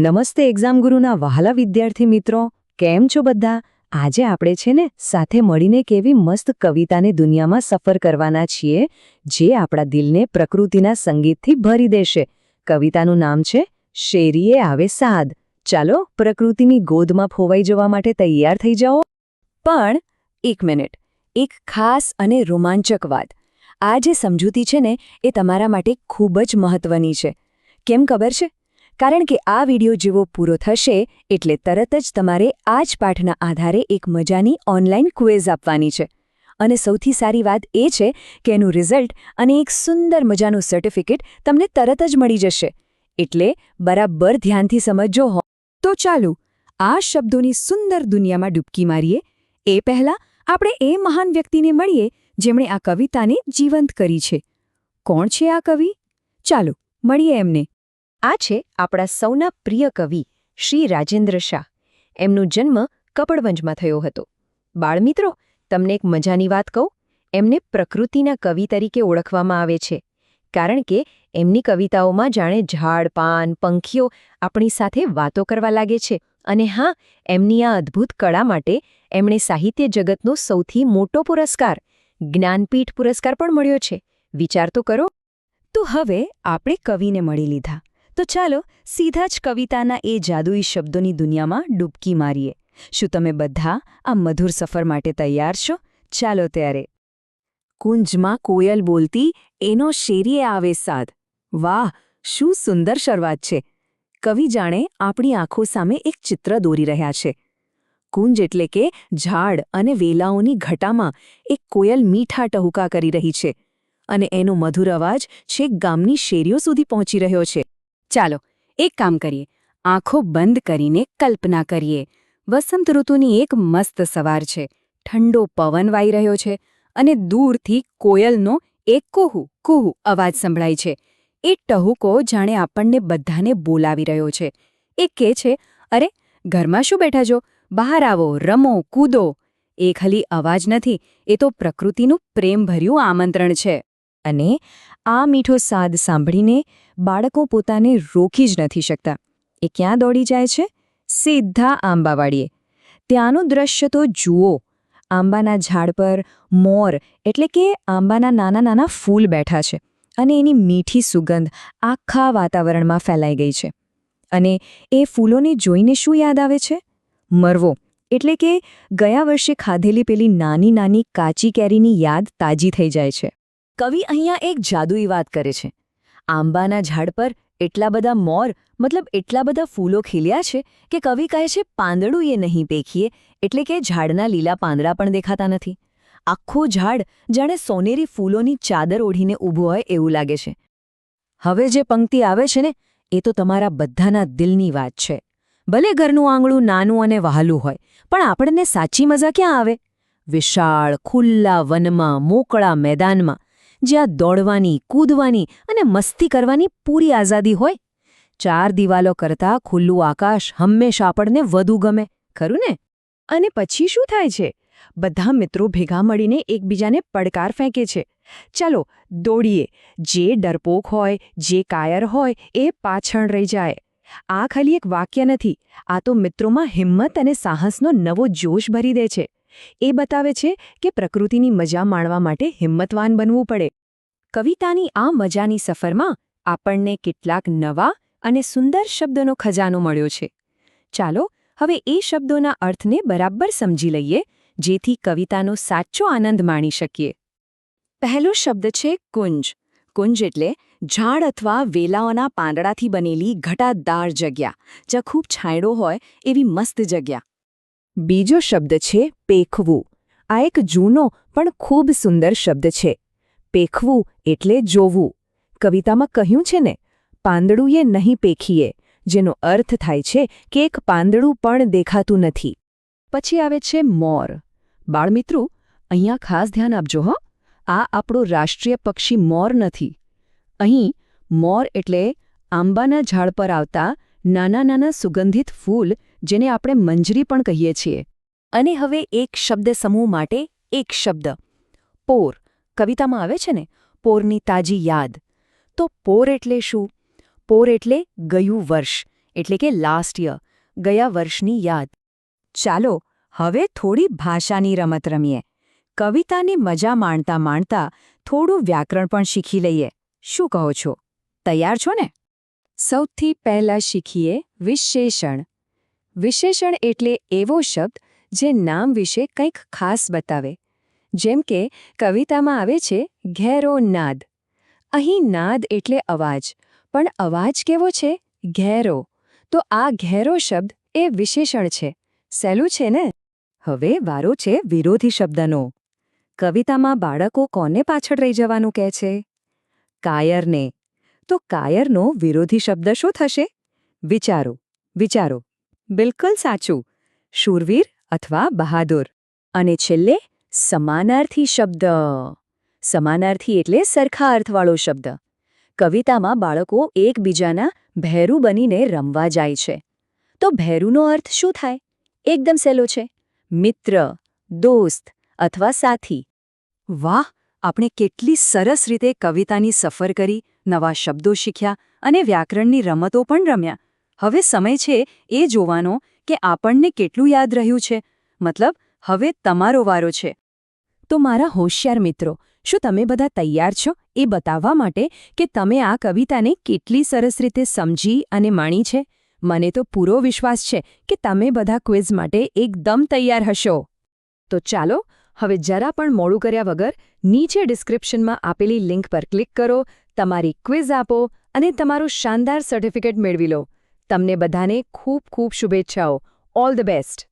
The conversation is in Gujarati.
નમસ્તે એક્ઝામ ગુરુના વહાલા વિદ્યાર્થી મિત્રો. કેમ છો બધા? આજે આપણે છે ને સાથે મળીને કેવી મસ્ત કવિતાની દુનિયામાં સફર કરવાના છીએ, જે આપણા દિલને પ્રકૃતિના સંગીતથી ભરી દેશે. કવિતાનું નામ છે, શેરીએ આવે સાદ. ચાલો પ્રકૃતિની ગોદમાં ફોવાઈ જવા માટે તૈયાર થઈ જાઓ. પણ, એક મિનિટ. એક ખાસ અને રોમાંચક વાત. આ જે સમજૂતી છે ને, એ તમારા માટે ખૂબ જ મહત્વની છે. કેમ ખબર છે? કારણ કે આ વિડિયો જેવો પૂરો થશે એટલે તરત જ તમારે આ જ પાઠના આધારે એક મજાની ઓનલાઈન ક્વેઝ આપવાની છે. અને સૌથી સારી વાત એ છે કે એનું રિઝલ્ટ અને એક સુંદર મજાનું સર્ટિફિકેટ તમને તરત જ મળી જશે. એટલે બરાબર ધ્યાનથી સમજજો હો. તો ચાલો, આ શબ્દોની સુંદર દુનિયામાં ડૂબકી મારીએ. એ પહેલાં આપણે એ મહાન વ્યક્તિને મળીએ જેમણે આ કવિતાને જીવંત કરી છે. કોણ છે આ કવિ? ચાલો, મળીએ એમને. આ છે આપણા સૌના પ્રિય કવિ શ્રી રાજેન્દ્ર શાહ. એમનો જન્મ કપડવંજમાં થયો હતો. બાળમિત્રો, તમને એક મજાની વાત કહું? એમને પ્રકૃતિના કવિ તરીકે ઓળખવામાં આવે છે. કારણ કે એમની કવિતાઓમાં જાણે ઝાડ, પાન, પંખીઓ આપણી સાથે વાતો કરવા લાગે છે. અને હા, એમની આ અદ્ભુત કળા માટે એમણે સાહિત્ય જગતનો સૌથી મોટો પુરસ્કાર, જ્ઞાનપીઠ પુરસ્કાર પણ મળ્યો છે. વિચાર તો કરો. તો હવે આપણે કવિને મળી લીધા. તો ચાલો સીધા જ કવિતાના એ જાદુઈ શબ્દોની દુનિયામાં ડૂબકી મારીએ. શું તમે બધા આ મધુર સફર માટે તૈયાર છો? ચાલો ત્યારે. કુંજમાં કોયલ બોલતી, એનો શેરીએ આવે સાદ. વાહ, શું સુંદર શરૂઆત છે. કવિ જાણે આપણી આંખો સામે એક ચિત્ર દોરી રહ્યા છે. કુંજ એટલે કે ઝાડ અને વેલાઓની ઘટામાં એક કોયલ મીઠા ટહુકા કરી રહી છે અને એનો મધુર અવાજ છેક ગામની શેરીઓ સુધી પહોંચી રહ્યો છે. ચાલો, એક કામ કરીએ. આંખો બંધ કરીને કલ્પના કરીએ. વસંત ઋતુની એક મસ્ત સવાર છે. ઠંડો પવન વાઈ રહ્યો છે અને દૂરથી કોયલનો એક કુહુ કુહુ અવાજ સંભળાય છે. એ ટહુકો જાણે આપણને બધાને બોલાવી રહ્યો છે. એ કહે છે, અરે, ઘરમાં શું બેઠા છો? બહાર આવો, રમો, કૂદો. એ ખાલી અવાજ નથી, એ તો પ્રકૃતિનું પ્રેમભર્યું આમંત્રણ છે. અને આ મીઠો સાદ સાંભળીને બાળકો પોતાને રોકી જ નથી શકતા. એ ક્યાં દોડી જાય છે? સીધા આંબાવાડીએ. ત્યાંનું દ્રશ્ય તો જુઓ. આંબાના ઝાડ પર મોર એટલે કે આંબાના નાના નાના ફૂલ બેઠા છે અને એની મીઠી સુગંધ આખા વાતાવરણમાં ફેલાઈ ગઈ છે. અને એ ફૂલોને જોઈને શું યાદ આવે છે? મરવો. એટલે કે ગયા વર્ષે ખાધેલી પેલી નાની નાની કાચી કેરીની યાદ તાજી થઈ જાય છે. કવિ અહીંયા એક જાદુઈ વાત કરે છે. આંબાના ઝાડ પર એટલા બધા મોર, મતલબ એટલા બધા ફૂલો ખીલ્યા છે કે કવિ કહે છે, પાંદડું એ નહીં પેખીએ, એટલે કે ઝાડના લીલા પાંદડા પણ દેખાતા નથી. આખું ઝાડ જાણે સોનેરી ફૂલોની ચાદર ઓઢીને ઊભું હોય એવું લાગે છે. હવે જે પંક્તિ આવે છે ને, એ તો તમારા બધાના દિલની વાત છે. ભલે ઘરનું આંગણું નાનું અને વહાલું હોય, પણ આપણને સાચી મજા ક્યાં આવે? વિશાળ, ખુલ્લા વનમાં, મોકળા મેદાનમાં જ્યાં દોડવાની, કૂદવાની અને મસ્તી કરવાની પૂરી આઝાદી હોય. ચાર દિવાલો કરતાં ખુલ્લું આકાશ હંમેશા આપણને વધુ ગમે, ખરું ને? અને પછી શું થાય છે? બધા મિત્રો ભેગા મળીને એકબીજાને પડકાર ફેંકે છે. ચાલો, દોડીએ. જે ડરપોક હોય, જે કાયર હોય, એ પાછળ રહી જાય. આ ખાલી એક વાક્ય નથી. આ તો મિત્રોમાં હિંમત અને સાહસનો નવો જોશ ભરી દે છે. એ બતાવે છે કે પ્રકૃતિની મજા માણવા માટે હિંમતવાન બનવું પડે. કવિતાની આ મજાની સફરમાં આપણને કેટલાક નવા અને સુંદર શબ્દોનો ખજાનો મળ્યો છે. ચાલો, હવે એ શબ્દોના અર્થને બરાબર સમજી લઈએ, જેથી કવિતાનો સાચો આનંદ માણી શકીએ. પહેલો શબ્દ છે કુંજ. કુંજ એટલે ઝાડ અથવા વેલાઓના પાંદડાથી બનેલી ઘટાદાર જગ્યા, જ્યાં ખૂબ છાંયડો હોય એવી મસ્ત જગ્યા. બીજો શબ્દ છે પેખવું. આ એક જૂનો પણ ખૂબ સુંદર શબ્દ છે. પેખવું એટલે જોવું. કવિતામાં કહ્યું છે ને, પાંદડુંએ નહીં પેખીએ જેનો અર્થ થાય છે કે એક પાંદડું પણ દેખાતું નથી. પછી આવે છે મોર. બાળમિત્રો, અહીંયા ખાસ ધ્યાન આપજો હો. આ આપણો રાષ્ટ્રીય પક્ષી મોર નથી. અહીં મોર એટલે આંબાના ઝાડ પર આવતા નાના નાના સુગંધિત ફૂલ જેને આપણે મંજરી પણ કહીએ છીએ. અને હવે એક શબ્દ સમૂહ માટે એક શબ્દ. પોર. કવિતામાં આવે છે ને? પોરની તાજી યાદ. તો પોર એટલે શું? પોર એટલે ગયું વર્ષ, એટલે કે લાસ્ટ યર ગયા વર્ષની યાદ. ચાલો, હવે થોડી ભાષાની રમત રમીએ. કવિતાની મજા માણતા માણતા થોડું વ્યાકરણ પણ શીખી લઈએ. શું કહો છો? તૈયાર છો ને? સૌથી પહેલા શીખીએ વિશેષણ. વિશેષણ એટલે એવો શબ્દ જે નામ વિશે કંઈક ખાસ બતાવે. જેમ કે, કવિતામાં આવે છે, ઘેરો નાદ. અહીં નાદ એટલે અવાજ. પણ અવાજ કેવો છે? ઘેરો. તો આ ઘેરો શબ્દ એ વિશેષણ છે. સહેલું છે ને? હવે વારો છે વિરોધી શબ્દનો. કવિતામાં બાળકો કોને પાછળ રહી જવાનું કહે છે? કાયરને. તો કાયરનો વિરોધી શબ્દ શું થશે? વિચારો વિચારો. બિલકુલ સાચું. શૂરવીર અથવા બહાદુર. અને છેલ્લે, સમાનાર્થી શબ્દ. સમાનાર્થી એટલે સરખા અર્થવાળો શબ્દ. કવિતામાં બાળકો એકબીજાના ભેરું બનીને રમવા જાય છે. તો ભેરુનો અર્થ શું થાય? એકદમ સહેલો છે. મિત્ર, દોસ્ત અથવા સાથી. વાહ, આપણે કેટલી સરસ રીતે કવિતાની સફર કરી, નવા શબ્દો શીખ્યા અને વ્યાકરણની રમતો પણ રમ્યા. હવે સમય છે એ જોવાનો કે આપણને કેટલું યાદ રહ્યું છે. મતલબ, હવે તમારો વારો છે. તો મારા હોશિયાર મિત્રો, શું તમે બધા તૈયાર છો? એ બતાવવા માટે કે તમે આ કવિતાને કેટલી સરસ રીતે સમજી અને માણી છે. મને તો પૂરો વિશ્વાસ છે કે તમે બધા ક્વિઝ માટે એકદમ તૈયાર હશો. તો ચાલો, હવે જરા પણ મોડું કર્યા વગર નીચે ડિસ્ક્રિપ્શનમાં આપેલી લિંક પર ક્લિક કરો, તમારી ક્વિઝ આપો અને તમારું શાનદાર સર્ટિફિકેટ મેળવી લો. તમને બધાને ખૂબ ખૂબ શુભેચ્છાઓ. All the best